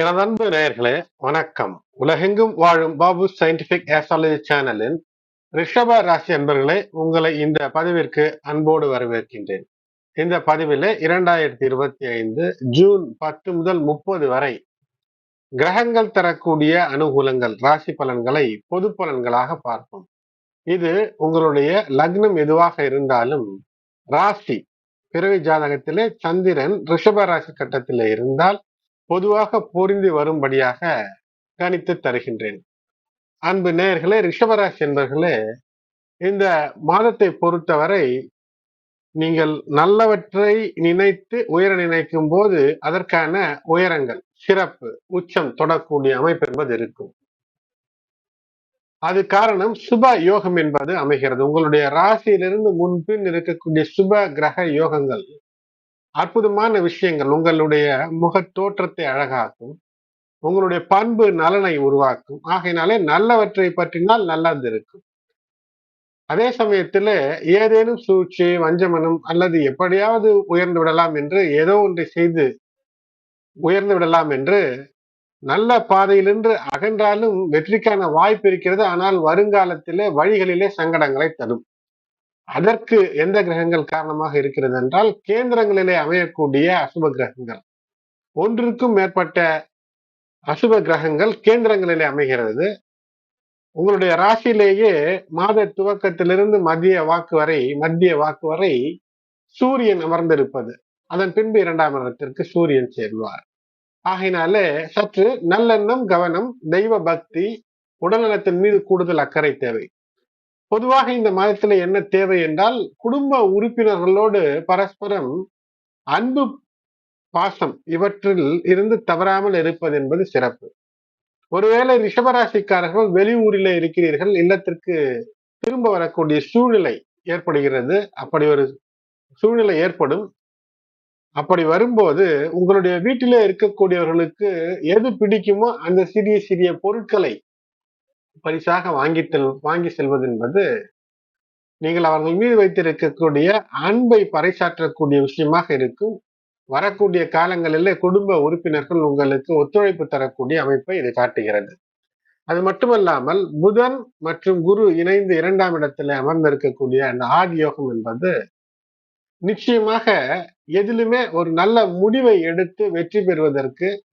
எனதன்பு நேயர்களே வணக்கம். உலகெங்கும் வாழும் பாபு சயின்டிபிக் ஆஸ்ட்ராலஜி சேனலின் ரிஷப ராசி அன்பர்களே உங்களை இந்த பதிவிற்கு அன்போடு வரவேற்கின்றேன். இந்த பதிவில் இரண்டாயிரத்தி இருபத்தி ஐந்து ஜூன் பத்து முதல் முப்பது வரை கிரகங்கள் தரக்கூடிய அனுகூலங்கள் ராசி பலன்களை பொது பலன்களாக பார்ப்போம். இது உங்களுடைய லக்னம் எதுவாக இருந்தாலும் ராசி பிறவி ஜாதகத்திலே சந்திரன் ரிஷப ராசி கட்டத்தில் இருந்தால் பொதுவாக பொருந்தி வரும்படியாக கணித்து தருகின்றேன். அன்பு நேயர்களே ரிஷபராசி என்பர்களே இந்த மாதத்தை பொறுத்தவரை நீங்கள் நல்லவற்றை நினைத்து உயர நினைக்கும் போது அதற்கான உயரங்கள் சிறப்பு உச்சம் தொடக்கூடிய அமைப்பு என்பது இருக்கும். அது காரணம் சுப யோகம் என்பது அமைகிறது. உங்களுடைய ராசியிலிருந்து முன்பின் இருக்கக்கூடிய சுப கிரக யோகங்கள் அற்புதமான விஷயங்கள் உங்களுடைய முக தோற்றத்தை அழகாக்கும் உங்களுடைய பண்பு நலனை உருவாக்கும். ஆகையினாலே நல்லவற்றை பற்றினால் நல்லது இருக்கும். அதே சமயத்துல ஏதேனும் சூழ்ச்சி வஞ்சமனம் அல்லது எப்படியாவது உயர்ந்து விடலாம் என்று ஏதோ ஒன்றை செய்து உயர்ந்து விடலாம் என்று நல்ல பாதையிலிருந்து அகன்றாலும் வெற்றிக்கான வாய்ப்பு இருக்கிறது. ஆனால் வருங்காலத்திலே வழிகளிலே சங்கடங்களை தரும். அதற்கு எந்த கிரகங்கள் காரணமாக இருக்கிறது என்றால் கேந்திரங்களிலே அமையக்கூடிய அசுப கிரகங்கள். ஒன்றுக்கும் மேற்பட்ட அசுப கிரகங்கள் கேந்திரங்களிலே அமைகிறது. உங்களுடைய ராசியிலேயே மாத துவக்கத்திலிருந்து மதிய வாக்கு வரை மத்திய வாக்கு வரை சூரியன் அமர்ந்திருப்பது. அதன் பின்பு இரண்டாம் இடத்திற்கு சூரியன் சேர்வார். ஆகையினாலே சற்று நல்லெண்ணம் கவனம் தெய்வ பக்தி உடல்நலத்தின் மீது கூடுதல் அக்கறை தேவை. பொதுவாக இந்த மாதத்துல என்ன தேவை என்றால் குடும்ப உறுப்பினர்களோடு பரஸ்பரம் அன்பு பாசம் இவற்றில் இருந்து தவறாமல் இருப்பது என்பது சிறப்பு. ஒருவேளை ரிஷபராசிக்காரர்கள் வெளியூரில் இருக்கிறீர்கள் இல்லத்திற்கு திரும்ப வரக்கூடிய சூழ்நிலை ஏற்படுகிறது அப்படி ஒரு சூழ்நிலை ஏற்படும். அப்படி வரும்போது உங்களுடைய வீட்டிலே இருக்கக்கூடியவர்களுக்கு எது பிடிக்குமோ அந்த சிறிய சிறிய பொருட்களை பரிசாக வாங்கி வாங்கி செல்வது என்பது நீங்கள் அவர்கள் மீது வைத்திருக்கக்கூடிய அன்பை பறைசாற்றக்கூடிய விஷயமாக இருக்கும். வரக்கூடிய காலங்களில் குடும்ப உறுப்பினர்கள் உங்களுக்கு ஒத்துழைப்பு தரக்கூடிய அமைப்பை இது காட்டுகிறது. அது மட்டுமல்லாமல் புதன் மற்றும் குரு இணைந்து இரண்டாம் இடத்துல அமர்ந்திருக்கக்கூடிய அந்த ஆதி யோகம் என்பது நிச்சயமாக எதிலுமே ஒரு நல்ல முடிவை எடுத்து வெற்றி பெறுவதற்கு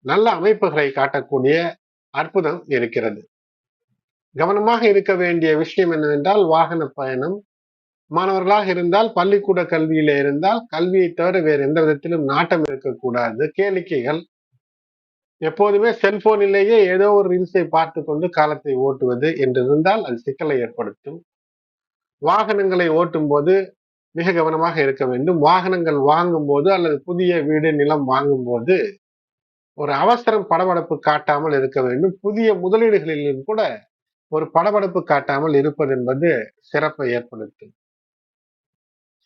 நல்ல அமைப்புகளை காட்டக்கூடிய அற்புதம் இருக்கிறது. கவனமாக இருக்க வேண்டிய விஷயம் என்னவென்றால் வாகன பயணம். மாணவர்களாக இருந்தால் பள்ளிக்கூட கல்வியில இருந்தால் கல்வியை தவிர வேறு எந்த விதத்திலும் நாட்டம் இருக்கக்கூடாது. கேளிக்கைகள். எப்போதுமே செல்போனிலேயே ஏதோ ஒரு ரீல்ஸை பார்த்து கொண்டு காலத்தை ஓட்டுவது என்று இருந்தால் அது சிக்கலை ஏற்படுத்தும். வாகனங்களை ஓட்டும் போது மிக கவனமாக இருக்க வேண்டும். வாகனங்கள் வாங்கும் போது அல்லது புதிய வீடு நிலம் வாங்கும் போது ஒரு அவசரம் படபடப்பு காட்டாமல் இருக்க வேண்டும். புதிய முதலீடுகளிலும் கூட ஒரு படபடப்பு காட்டாமல் இருப்பது என்பது சிறப்பை ஏற்படுத்தும்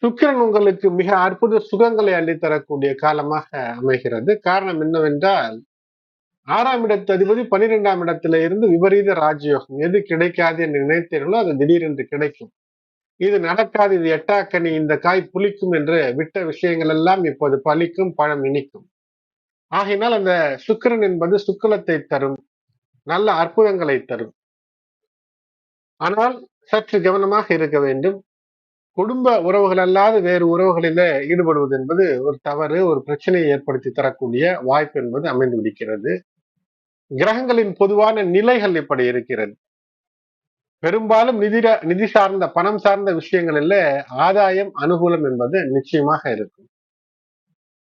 சுக்கிரன் உங்களுக்கு மிக அற்புத சுகங்களை அள்ளித்தரக்கூடிய காலமாக அமைகிறது. காரணம் என்னவென்றால் ஆறாம் இடத்து அதிபதி பனிரெண்டாம் இடத்துல இருந்து விபரீத ராஜயோகம். எது கிடைக்காது என்று நினைத்தீர்களோ அது திடீரென்று கிடைக்கும். இது நடக்காது இது எட்டாக்கனி இந்த காய் புளிக்கும் என்று விட்ட விஷயங்கள் எல்லாம் இப்போது பலிக்கும் பழம் இனிக்கும். ஆகையினால் அந்த சுக்கிரன் என்பது சுக்கலத்தை தரும் நல்ல அற்புதங்களை தரும். ஆனால் சற்று கவனமாக இருக்க வேண்டும். குடும்ப உறவுகள் அல்லாத வேறு உறவுகளில ஈடுபடுவது என்பது ஒரு தவறு ஒரு பிரச்சனையை ஏற்படுத்தி தரக்கூடிய வாய்ப்பு என்பது அமைந்து விடுகிறது. கிரகங்களின் பொதுவான நிலைகள் இப்படி இருக்கிறது. பெரும்பாலும் நிதி நிதி சார்ந்த பணம் சார்ந்த விஷயங்களில் ஆதாயம் அனுகூலம் என்பது நிச்சயமாக இருக்கும்.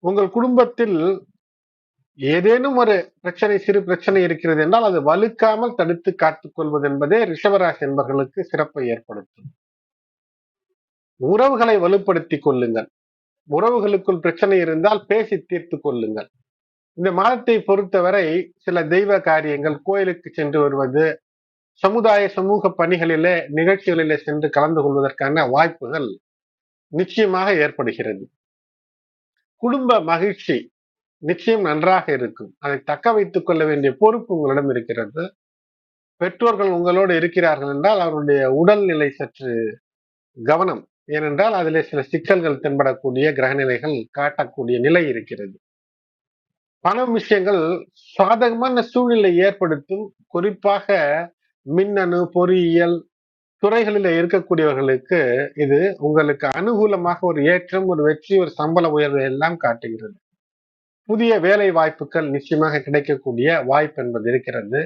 உங்கள் குடும்பத்தில் ஏதேனும் ஒரு பிரச்சனை சிறு பிரச்சனை இருக்கிறது என்றால் அது வலுக்காமல் தடுத்து காத்துக் கொள்வது என்பதே ரிஷபராசி என்பவர்களுக்கு சிறப்பை ஏற்படுத்தும். உறவுகளை வலுப்படுத்திக் கொள்ளுங்கள். உறவுகளுக்குள் பிரச்சனை இருந்தால் பேசி தீர்த்து கொள்ளுங்கள். இந்த மாதத்தை பொறுத்தவரை சில தெய்வ காரியங்கள் கோயிலுக்கு சென்று வருவது சமுதாய சமூக பணிகளிலே நிகழ்ச்சிகளிலே சென்று கலந்து கொள்வதற்கான வாய்ப்புகள் நிச்சயமாக ஏற்படுகிறது. குடும்ப மகிழ்ச்சி நிச்சயம் நன்றாக இருக்கும். அதை தக்க வைத்துக் கொள்ள வேண்டிய பொறுப்பு உங்களிடம் இருக்கிறது. பெற்றோர்கள் உங்களோடு இருக்கிறார்கள் என்றால் அவருடைய உடல்நிலை சற்று கவனம். ஏனென்றால் அதிலே சில சிக்கல்கள் தென்படக்கூடிய கிரகநிலைகள் காட்டக்கூடிய நிலை இருக்கிறது. பணம் விஷயங்கள் சாதகமான சூழ்நிலை ஏற்படுத்தும். குறிப்பாக மின்னணு பொறியியல் துறைகளில் இருக்கக்கூடியவர்களுக்கு இது உங்களுக்கு அனுகூலமாக ஒரு ஏற்றம் ஒரு வெற்றி ஒரு சம்பள உயர்வை எல்லாம் காட்டுகிறது. புதிய வேலை வாய்ப்புகள் நிச்சயமாக கிடைக்கக்கூடிய வாய்ப்பு என்பது இருக்கிறது.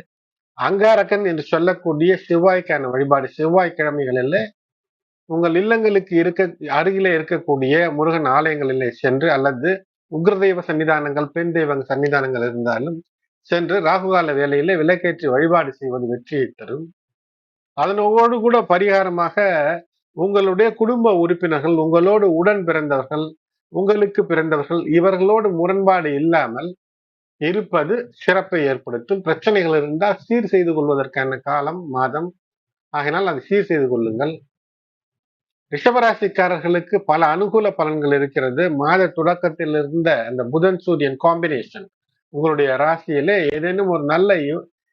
அங்காரகன் என்று சொல்லக்கூடிய செவ்வாய்க்கான வழிபாடு செவ்வாய்க்கிழமைகளில் உங்கள் இல்லங்களுக்கு இருக்க அருகிலே இருக்கக்கூடிய முருகன் ஆலயங்களிலே சென்று அல்லது உக்ரதெய்வ சன்னிதானங்கள் பெண் தெய்வ சன்னிதானங்கள் இருந்தாலும் சென்று ராகுகால வேலையில விலக்கேற்றி வழிபாடு செய்வது வெற்றியை தரும் அதனோடு கூட பரிகாரமாக உங்களுடைய குடும்ப உறுப்பினர்கள் உங்களோடு உடன் பிறந்தவர்கள் உங்களுக்கு பிறந்தவர்கள் இவர்களோடு முரண்பாடு இல்லாமல் இருப்பது சிறப்பை ஏற்படுத்தும். பிரச்சனைகள் இருந்தால் சீர் செய்து கொள்வதற்கான காலம் மாதம். ஆகினால் அதை சீர் செய்து கொள்ளுங்கள். ரிஷபராசிக்காரர்களுக்கு பல அனுகூல பலன்கள் இருக்கிறது. மாத தொடக்கத்தில் இருந்த அந்த புதன் சூரியன் காம்பினேஷன் உங்களுடைய ராசியிலே ஏதேனும் ஒரு நல்ல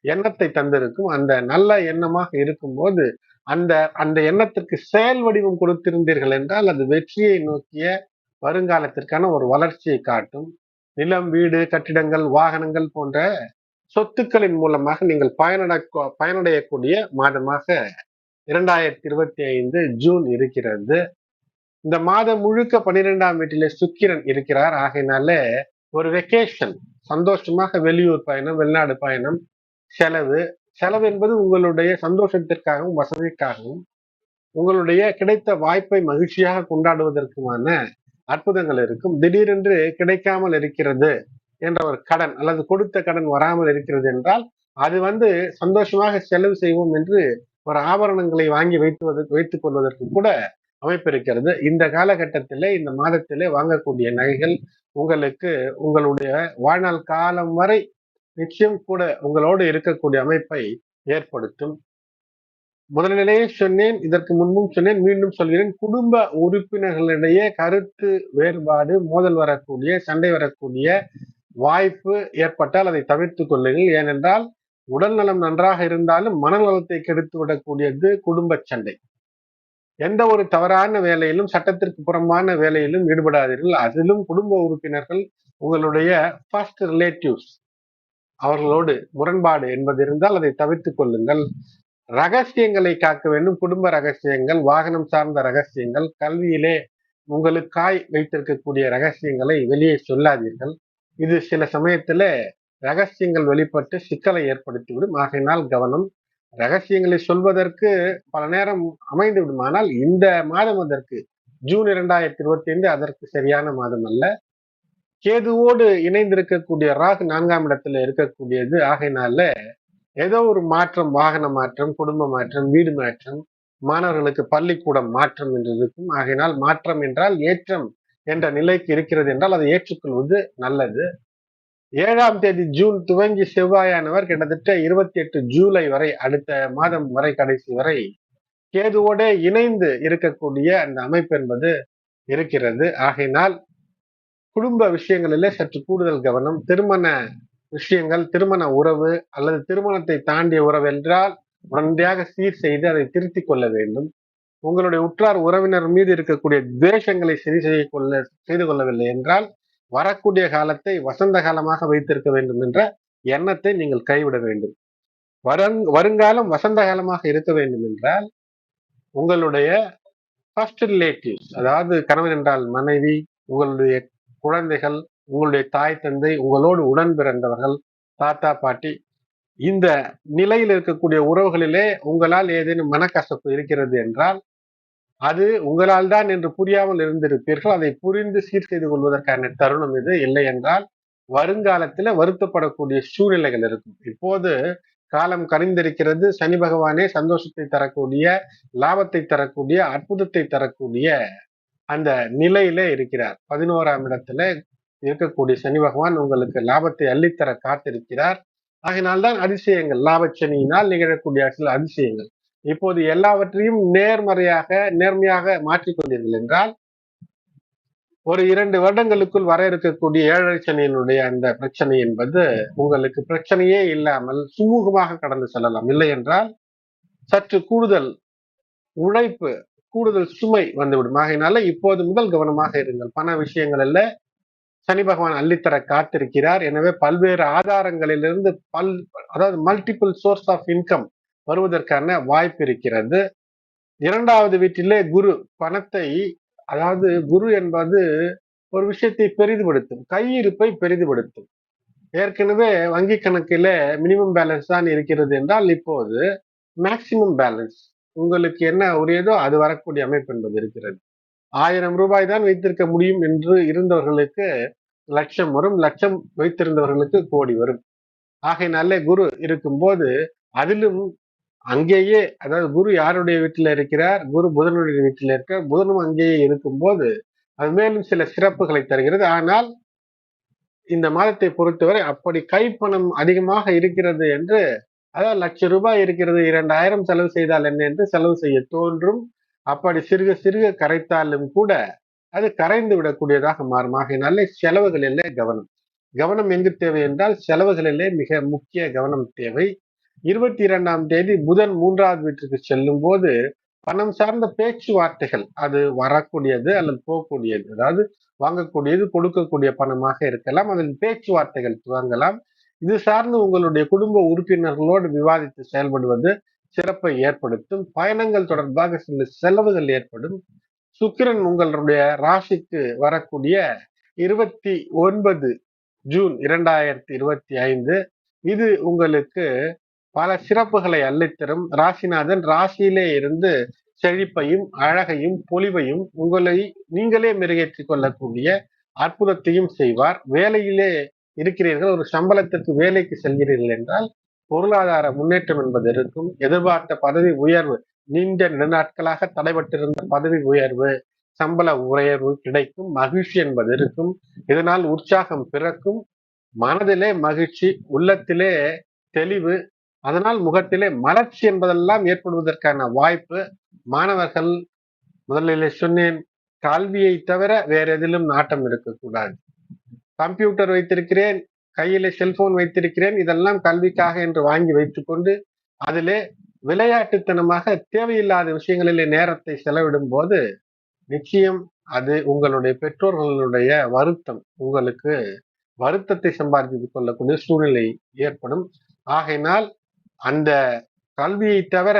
எண்ணத்தை தந்திருக்கும். அந்த நல்ல எண்ணமாக இருக்கும்போது அந்த அந்த எண்ணத்திற்கு செயல் வடிவம் கொடுத்திருந்தீர்கள் என்றால் அது வெற்றியை நோக்கிய வருங்காலத்திற்கான ஒரு வளர்ச்சியை காட்டும். நிலம் வீடு கட்டிடங்கள் வாகனங்கள் போன்ற சொத்துக்களின் மூலமாக நீங்கள் பயனட பயனடையக்கூடிய மாதமாக இரண்டாயிரத்தி இருபத்தி ஐந்து ஜூன் இருக்கிறது. இந்த மாதம் முழுக்க பன்னிரெண்டாம் வீட்டிலே சுக்கிரன் இருக்கிறார். ஆகையினால ஒரு வெக்கேஷன் சந்தோஷமாக வெளியூர் பயணம் வெளிநாடு பயணம் செலவு. செலவு என்பது உங்களுடைய சந்தோஷத்திற்காகவும் வசதிக்காகவும் உங்களுடைய கிடைத்த வாய்ப்பை மகிழ்ச்சியாக கொண்டாடுவதற்குமான அற்புதங்கள் இருக்கும். திடீரென்று கிடைக்காமல் இருக்கிறது என்ற ஒரு கடன் அல்லது கொடுத்த கடன் வராமல் இருக்கிறது என்றால் அது வந்து சந்தோஷமாக செலவு செய்வோம் என்று ஒரு ஆபரணங்களை வாங்கி வைத்துவதற்கு வைத்துக் கொள்வதற்கு கூட அமைப்பு இருக்கிறது. இந்த காலகட்டத்திலே இந்த மாதத்திலே வாங்கக்கூடிய நகைகள் உங்களுக்கு உங்களுடைய வாழ்நாள் காலம் வரை நிச்சயம் கூட உங்களோடு இருக்கக்கூடிய அமைப்பை ஏற்படுத்தும். முதலிலேயே சொன்னேன் இதற்கு முன்பும் சொன்னேன் மீண்டும் சொல்கிறேன். குடும்ப உறுப்பினர்களிடையே கருத்து வேறுபாடு மோதல் வரக்கூடிய சண்டை வரக்கூடிய வாய்ப்பு ஏற்பட்டால் அதை தவிர்த்து கொள்ளுங்கள். ஏனென்றால் உடல் நலம் நன்றாக இருந்தாலும் மனநலத்தை கெடுத்து விடக்கூடியது குடும்ப சண்டை. எந்த ஒரு தவறான வேலையிலும் சட்டத்திற்கு புறம்பான வேலையிலும் ஈடுபடாதீர்கள். அதிலும் குடும்ப உறுப்பினர்கள் உங்களுடைய ஃபர்ஸ்ட் ரிலேட்டிவ்ஸ் அவர்களோடு முரண்பாடு என்பது இருந்தால் அதை தவிர்த்து கொள்ளுங்கள். ரகசியங்களை காக்க வேண்டும். குடும்ப ரகசியங்கள் வாகனம் சார்ந்த ரகசியங்கள் கல்வியிலே உங்களுக்காய் வைத்திருக்கக்கூடிய ரகசியங்களை வெளியே சொல்லாதீர்கள். இது சில சமயத்துல ரகசியங்கள் வெளிப்பட்டு சிக்கலை ஏற்படுத்திவிடும். ஆகையினால் கவனம் ரகசியங்களை சொல்வதற்கு பல நேரம் அமைந்து விடும் ஆனால் இந்த மாதம் அதற்கு ஜூன் இரண்டாயிரத்தி இருபத்தி ஐந்து அதற்கு சரியான மாதம் அல்ல. கேதுவோடு இணைந்திருக்கக்கூடிய ராகு நான்காம் இடத்துல இருக்கக்கூடியது. ஆகையினால ஏதோ ஒரு மாற்றம் வாகன மாற்றம் குடும்ப மாற்றம் வீடு மாற்றம் மாணவர்களுக்கு பள்ளிக்கூடம் மாற்றம் என்று இருக்கும் ஆகையினால் மாற்றம் என்றால் ஏற்றம் என்ற நிலைக்கு இருக்கிறது என்றால் அதை ஏற்றுக்கொள்வது நல்லது. ஏழாம் தேதி ஜூன் துவங்கி செவ்வாயானவர் கிட்டத்தட்ட இருபத்தி எட்டு ஜூலை வரை அடுத்த மாதம் வரை கடைசி வரை கேதுவோட இணைந்து இருக்கக்கூடிய அந்த அமைப்பு என்பது இருக்கிறது. ஆகையினால் குடும்ப விஷயங்களிலே சற்று கூடுதல் கவனம் திருமண விஷயங்கள் திருமண உறவு அல்லது திருமணத்தை தாண்டிய உறவு என்றால் உடனடியாக சீர் செய்து அதை திருத்திக் கொள்ள வேண்டும். உங்களுடைய உற்றார் உறவினர் மீது இருக்கக்கூடிய துவேஷங்களை சரி செய்ய கொள்ள செய்து கொள்ளவில்லை என்றால் வரக்கூடிய காலத்தை வசந்த காலமாக வைத்திருக்க வேண்டும் என்ற எண்ணத்தை நீங்கள் கைவிட வேண்டும். வருங் வருங்காலம் வசந்த காலமாக இருக்க வேண்டும் என்றால் உங்களுடைய ஃபர்ஸ்ட் ரிலேட்டிவ்ஸ் அதாவது கணவன் என்றால் மனைவி உங்களுடைய குழந்தைகள் உங்களுடைய தாய் தந்தை உங்களோடு உடன் பிறந்தவர்கள் தாத்தா பாட்டி இந்த நிலையில் இருக்கக்கூடிய உறவுகளிலே உங்களால் ஏதேனும் மனக்கசப்பு இருக்கிறது என்றால் அது உங்களால் தான் என்று புரியாமல் இருந்திருப்பீர்கள். அதை புரிந்து சீர் செய்து கொள்வதற்கான தருணம் இது இல்லை என்றால் வருங்காலத்துல வருத்தப்படக்கூடிய சூழ்நிலைகள் இருக்கும். இப்போது காலம் கரைந்திருக்கிறது சனி பகவானே சந்தோஷத்தை தரக்கூடிய லாபத்தை தரக்கூடிய அற்புதத்தை தரக்கூடிய அந்த நிலையில இருக்கிறார். பதினோராம் இடத்துல இருக்கக்கூடிய சனி பகவான் உங்களுக்கு லாபத்தை அள்ளித்தர காத்திருக்கிறார். ஆகினால்தான் அதிசயங்கள் லாபச்சனியினால் நிகழக்கூடிய சில அதிசயங்கள். இப்போது எல்லாவற்றையும் நேர்மறையாக நேர்மையாக மாற்றிக்கொண்டீர்கள் என்றால் ஒரு இரண்டு வருடங்களுக்குள் வர இருக்கக்கூடிய ஏழரை சனியினுடைய அந்த பிரச்சனை என்பது உங்களுக்கு பிரச்சனையே இல்லாமல் சுமூகமாக கடந்து செல்லலாம். இல்லை என்றால் சற்று கூடுதல் உழைப்பு கூடுதல் சுமை வந்துவிடும். ஆகையினால இப்போது முதல் கவனமாக இருங்கள். பண விஷயங்கள் அல்ல சனி பகவான் அள்ளித்தர காத்திருக்கிறார். எனவே பல்வேறு ஆதாரங்களிலிருந்து பல் அதாவது மல்டிபிள் சோர்ஸ் ஆஃப் இன்கம் வருவதற்கான வாய்ப்பு இருக்கிறது. இரண்டாவது வீட்டிலே குரு பணத்தை அதாவது குரு என்பது ஒரு விஷயத்தை பெரிதுபடுத்தும். கையிருப்பை பெரிதுபடுத்தும். ஏற்கனவே வங்கி கணக்கில மினிமம் பேலன்ஸ் தான் இருக்கிறது என்றால் இப்போது மேக்சிமம் பேலன்ஸ் உங்களுக்கு என்ன உரியதோ அது வரக்கூடிய அமைப்பு என்பது இருக்கிறது. ஆயிரம் ரூபாய் தான் வைத்திருக்க முடியும் என்று இருந்தவர்களுக்கு லட்சம் வரும் லட்சம் வைத்திருந்தவர்களுக்கு கோடி வரும். ஆகையினாலே குரு இருக்கும்போது அதிலும் அங்கேயே அதாவது குரு யாருடைய வீட்டில் இருக்கிறார்? குரு புதனுடைய வீட்டில் இருக்கிறார் புதனும் அங்கேயே இருக்கும்போது அது மேலும் சில சிறப்புகளை தருகிறது. ஆனால் இந்த மாதத்தை பொறுத்தவரை அப்படி கைப்பணம் அதிகமாக இருக்கிறது என்று அதாவது லட்ச ரூபாய் இருக்கிறது இரண்டாயிரம் செலவு செய்தால் என்ன என்று செலவு செய்ய தோன்றும். அப்படி சிறுக சிறுக கரைத்தாலும் கூட அது கரைந்து விடக்கூடியதாக மாறும். ஆகையினால செலவுகளிலே கவனம். கவனம் எங்கு தேவை என்றால் செலவுகளிலே மிக முக்கிய கவனம் தேவை. இருபத்தி இரண்டாம் தேதி புதன் மூன்றாவது வீட்டிற்கு செல்லும் போது பணம் சார்ந்த பேச்சுவார்த்தைகள் அது வரக்கூடியது அல்லது போகக்கூடியது அதாவது வாங்கக்கூடியது கொடுக்கக்கூடிய பணமாக இருக்கலாம் அதில் பேச்சுவார்த்தைகள் துவங்கலாம். இது சார்ந்து உங்களுடைய குடும்ப உறுப்பினர்களோடு விவாதித்து செயல்படுவது சிறப்பை ஏற்படுத்தும். பயணங்கள் தொடர்பாக சில செலவுகள் ஏற்படும். சுக்கிரன் உங்களுடைய ராசிக்கு வரக்கூடிய இருபத்தி ஒன்பது ஜூன் இரண்டாயிரத்தி இருபத்தி ஐந்து. இது உங்களுக்கு பல சிறப்புகளை அள்ளித்தரும். ராசிநாதன் ராசியிலே இருந்து செழிப்பையும் அழகையும் பொலிவையும் உங்களை நீங்களே மெருகேற்றிக் கொள்ளக்கூடிய அற்புதத்தையும் செய்வார். வேலையிலே இருக்கிறீர்கள். ஒரு சம்பளத்திற்கு வேலைக்கு செல்கிறீர்கள் என்றால் பொருளாதார முன்னேற்றம் என்பது இருக்கும் எதிர்பார்த்த பதவி உயர்வு நீண்ட நெடுநாட்களாக தடைபட்டிருந்த பதவி உயர்வு சம்பள உயர்வு கிடைக்கும் மகிழ்ச்சி என்பது இருக்கும் இதனால் உற்சாகம் பிறக்கும் மனதிலே மகிழ்ச்சி உள்ளத்திலே தெளிவு அதனால் முகத்திலே மலர்ச்சி என்பதெல்லாம் ஏற்படுவதற்கான வாய்ப்பு மாணவர்கள் முதலிலே சொன்னேன். கல்வியை தவிர வேற எதிலும் நாட்டம் இருக்கக்கூடாது. கம்ப்யூட்டர் வைத்திருக்கிறேன் கையில செல்போன் வைத்திருக்கிறேன் இதெல்லாம் கல்விக்காக என்று வாங்கி வைத்துக்கொண்டு அதிலே விளையாட்டுத்தனமாக தேவையில்லாத விஷயங்களிலே நேரத்தை செலவிடும் போது நிச்சயம் அது உங்களுடைய பெற்றோர்களுடைய வருத்தம். உங்களுக்கு வருத்தத்தை சம்பாதித்துக் கொள்ளக்கூடிய சூழ்நிலை ஏற்படும். ஆகையினால் அந்த கல்வியை தவிர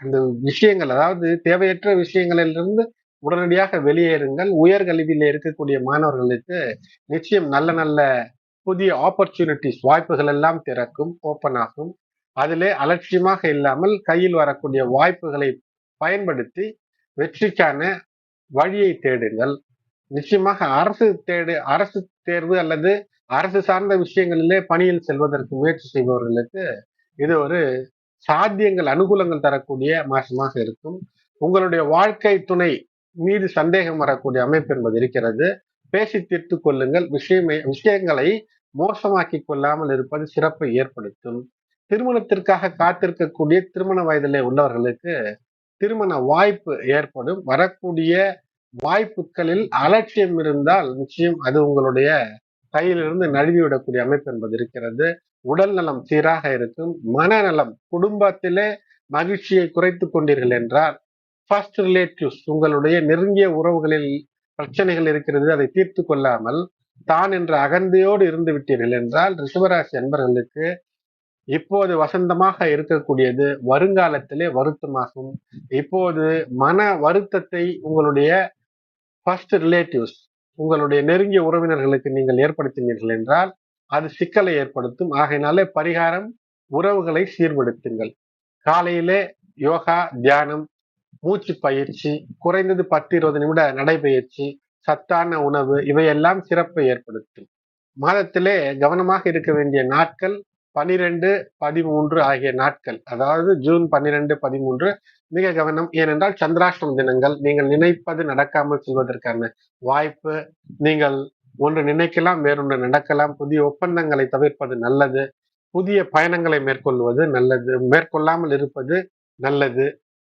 அந்த விஷயங்கள் அதாவது தேவையற்ற விஷயங்களிலிருந்து உடனடியாக வெளியேறுங்கள். உயர்கல்வியில் இருக்கக்கூடிய மாணவர்களுக்கு நிச்சயம் நல்ல நல்ல புதிய ஆப்பர்ச்சுனிட்டிஸ் வாய்ப்புகள் எல்லாம் திறக்கும் ஓப்பன் ஆகும். அதிலே அலட்சியமாக இல்லாமல் கையில் வரக்கூடிய வாய்ப்புகளை பயன்படுத்தி வெற்றிக்கான வழியை தேடுங்கள். நிச்சயமாக அரசு தேடு அரசு தேர்வு அல்லது அரசு சார்ந்த விஷயங்களிலே பணியில் செல்வதற்கு முயற்சி செய்பவர்களுக்கு இது ஒரு சாத்தியங்கள் அனுகூலங்கள் தரக்கூடிய மாசமாக இருக்கும். உங்களுடைய வாழ்க்கை துணை மீது சந்தேகம் வரக்கூடிய அமைப்பு என்பது இருக்கிறது. பேசி தீர்த்து கொள்ளுங்கள். விஷயமே விஷயங்களை மோசமாக்கி கொள்ளாமல் இருப்பது சிறப்பை ஏற்படுத்தும். திருமணத்திற்காக காத்திருக்கக்கூடிய திருமண வயதிலே உள்ளவர்களுக்கு திருமண வாய்ப்பு ஏற்படும். வரக்கூடிய வாய்ப்புகளில் அலட்சியம் இருந்தால் நிச்சயம் அது உங்களுடைய கையிலிருந்து நழுவிவிடக்கூடிய அமைப்பு என்பது இருக்கிறது. உடல் நலம் சீராக இருக்கும். மனநலம் குடும்பத்திலே மகிழ்ச்சியை குறைத்து கொண்டீர்கள் என்றால் ஃபர்ஸ்ட் ரிலேட்டிவ்ஸ் உங்களுடைய நெருங்கிய உறவுகளில் பிரச்சனைகள் இருக்கிறது அதை தீர்த்து கொள்ளாமல் தான் என்ற அகந்தையோடு இருந்து விட்டீர்கள் என்றால் ரிஷபராசி அன்பர்களுக்கு இப்போது வசந்தமாக இருக்கக்கூடியது வருங்காலத்திலே வருத்தமாகும். இப்போது மன வருத்தத்தை உங்களுடைய ஃபர்ஸ்ட் ரிலேட்டிவ்ஸ் உங்களுடைய நெருங்கிய உறவினர்களுக்கு நீங்கள் ஏற்படுத்தினீர்கள் என்றால் அது சிக்கலை ஏற்படுத்தும். ஆகையினாலே பரிகாரம் உறவுகளை சீர்படுத்துங்கள். காலையிலே யோகா தியானம் மூச்சு பயிற்சி குறைந்தது பத்து இருபது நிமிட நடைபயிற்சி சத்தான உணவு இவையெல்லாம் சிறப்பை ஏற்படுத்தும் மாதத்திலே கவனமாக இருக்க வேண்டிய நாட்கள் பனிரெண்டு பதிமூன்று ஆகிய நாட்கள். அதாவது ஜூன் பன்னிரெண்டு பதிமூன்று மிக கவனம். ஏனென்றால் சந்திராஷ்டம தினங்கள் நீங்கள் நினைப்பது நடக்காமல் செல்வதற்கான வாய்ப்பு நீங்கள் ஒன்று நினைக்கலாம் வேறொன்று நடக்கலாம். புதிய ஒப்பந்தங்களை தவிர்ப்பது நல்லது. புதிய பயணங்களை மேற்கொள்வது நல்லது. மேற்கொள்ளாமல் இருப்பது நல்லது.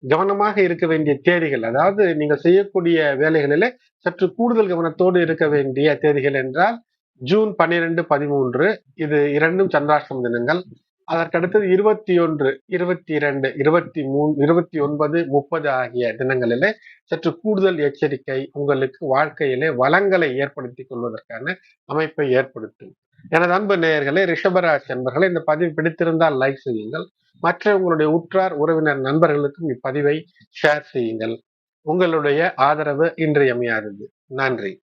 கவனமாக இருக்க வேண்டிய தேதிகள் அதாவது நீங்கள் செய்யக்கூடிய வேலைகளிலே சற்று கூடுதல் கவனத்தோடு இருக்க வேண்டிய தேதிகள் என்றால் ஜூன் பன்னிரெண்டு பதிமூன்று இது இரண்டும் சந்திராஷ்டம தினங்கள். அதற்கடுத்தது இருபத்தி ஒன்று இருபத்தி இரண்டு இருபத்தி மூணு இருபத்தி ஒன்பது முப்பது ஆகிய தினங்களிலே சற்று கூடுதல் எச்சரிக்கை உங்களுக்கு வாழ்க்கையிலே வளங்களை ஏற்படுத்திக் கொள்வதற்கான அமைப்பை ஏற்படுத்தும். எனது அன்பு நேயர்களே ரிஷபராஜ் அன்பர்களே இந்த பதிவு பிடித்திருந்தால் லைக் செய்யுங்கள். மற்ற உங்களுடைய உற்றார் உறவினர் நண்பர்களுக்கும் இப்பதிவை ஷேர் செய்யுங்கள். உங்களுடைய ஆதரவு இன்றியமையாதது. நன்றி.